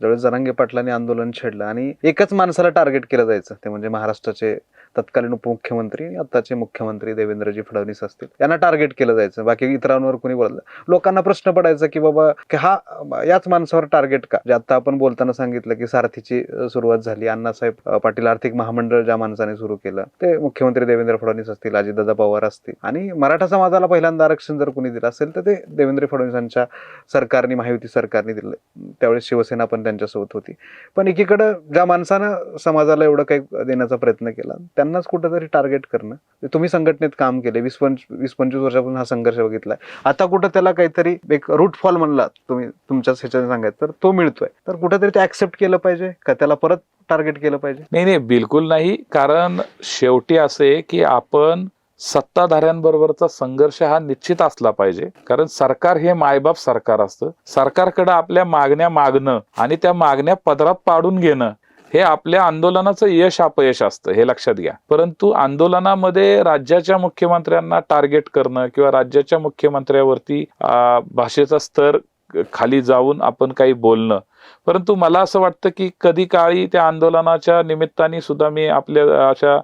ज्यावेळेस जरांगे पाटलांनी आंदोलन छेडलं आणि एकच माणसाला टार्गेट केलं जायचं ते म्हणजे महाराष्ट्राचे तत्कालीन उपमुख्यमंत्री आणि आत्ताचे मुख्यमंत्री देवेंद्रजी फडणवीस असतील. यांना टार्गेट केलं जायचं. बाकी इतरांवर कोणी बोललं लोकांना प्रश्न पडायचा की बाबा की हा याच माणसावर टार्गेट का? जे आता आपण बोलताना सांगितलं की सारथीची सुरुवात झाली. अण्णासाहेब पाटील आर्थिक महामंडळ ज्या माणसाने सुरू केलं ते मुख्यमंत्री देवेंद्र फडणवीस असतील अजितदादा पवार असतील. आणि मराठा समाजाला पहिल्यांदा आरक्षण जर कोणी दिलं असेल तर ते देवेंद्र फडणवीसांच्या सरकारने महायुती सरकारने दिलं. त्यावेळेस शिवसेना पण त्यांच्यासोबत होती. पण एकीकडं ज्या माणसानं समाजाला एवढं काही देण्याचा प्रयत्न केला त्यांनाच कुठंतरी टार्गेट करणं. तुम्ही संघटनेत काम केले वीस पंच वीस पंचवीस वर्षापासून हा संघर्ष बघितलाय. आता कुठं त्याला काहीतरी एक रूट फॉल म्हणला तुम्ही तुमच्याच ह्याच्याने सांगायचं तर तो मिळतोय. तर कुठंतरी ते ऍक्सेप्ट केलं पाहिजे का? त्याला परत टार्गेट केलं पाहिजे? नाही नाही बिलकुल नाही. कारण शेवटी असे की आपण सत्ताधाऱ्यांबरोबरचा संघर्ष हा निश्चित असला पाहिजे. कारण सरकार हे मायबाप सरकार असतं. सरकारकडे आपल्या मागण्या मागणं आणि त्या मागण्या पदरात पाडून घेणं हे आपल्या आंदोलनाचं यश अपयश असतं हे लक्षात घ्या. परंतु आंदोलनामध्ये राज्याच्या मुख्यमंत्र्यांना टार्गेट करणं किंवा राज्याच्या मुख्यमंत्र्यावरती भाषेचा स्तर खाली जाऊन आपण काही बोलणं. परंतु मला असं वाटतं की कधी काळी त्या आंदोलनाच्या निमित्ताने सुद्धा मी आपल्या अशा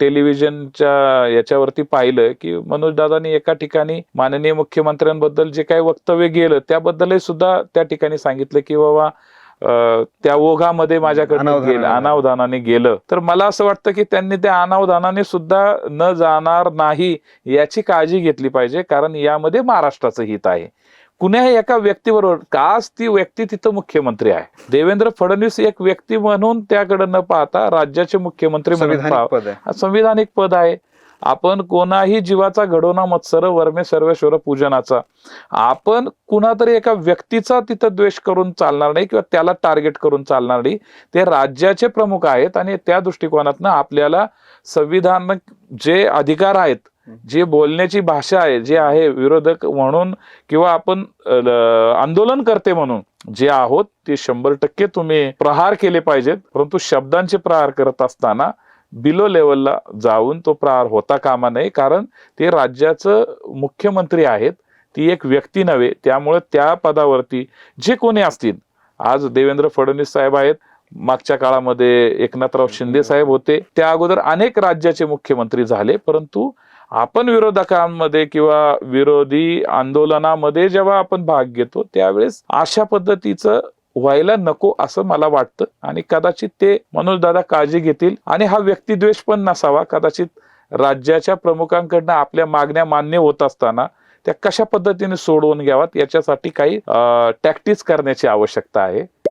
टेलिव्हिजनच्या याच्यावरती पाहिलं की मनोज दादानी एका ठिकाणी माननीय मुख्यमंत्र्यांबद्दल जे काही वक्तव्य गेलं त्याबद्दलही सुद्धा त्या ठिकाणी सांगितलं की बाबा त्या ओघामध्ये माझ्याकडे अनावधानाने गेलं. अनावधानाने गेलं तर मला असं वाटतं की त्यांनी त्या अनावधानाने सुद्धा न जाणार नाही याची काळजी घेतली पाहिजे कारण यामध्ये महाराष्ट्राचं हित आहे कुण्याही एका व्यक्तीबरोबर काच ती व्यक्ती तिथं मुख्यमंत्री आहे देवेंद्र फडणवीस एक व्यक्ती म्हणून त्याकडे न पाहता राज्याचे मुख्यमंत्री म्हणून संविधानिक. पद आहे आपण कोणाही जीवाचा घडवणा मत्सर वर्मे सर्वेश्वर पूजनाचा आपण कुणातरी एका व्यक्तीचा तिथं द्वेष करून चालणार नाही किंवा त्याला टार्गेट करून चालणार नाही. ते राज्याचे प्रमुख आहेत आणि त्या दृष्टिकोनातनं आपल्याला संविधान जे अधिकार आहेत जे बोलण्याची भाषा आहे जे आहे विरोधक म्हणून किंवा आपण आंदोलन करते म्हणून जे आहोत ते शंभर टक्के तुम्ही प्रहार केले पाहिजेत. परंतु शब्दांचे प्रहार करत असताना बिलो लेवलला जाऊन तो प्रहार होता कामा नये कारण ते राज्याचं मुख्यमंत्री आहेत ती एक व्यक्ती नव्हे त्यामुळे त्या पदावरती जे कोणी असतील आज देवेंद्र फडणवीस साहेब आहेत मागच्या काळामध्ये एकनाथराव शिंदे साहेब होते त्या अगोदर अनेक राज्याचे मुख्यमंत्री झाले परंतु आपण विरोधकांमध्ये किंवा विरोधी आंदोलनामध्ये जेव्हा आपण भाग घेतो त्यावेळेस अशा पद्धतीचं व्हायला नको असं मला वाटतं. आणि कदाचित ते मनोजदादा काळजी घेतील. आणि हा व्यक्तिद्वेष पण नसावा. कदाचित राज्याच्या प्रमुखांकडनं आपल्या मागण्या मान्य होत असताना त्या कशा पद्धतीने सोडवून घ्यावात याच्यासाठी काही टॅक्टिस करण्याची आवश्यकता आहे.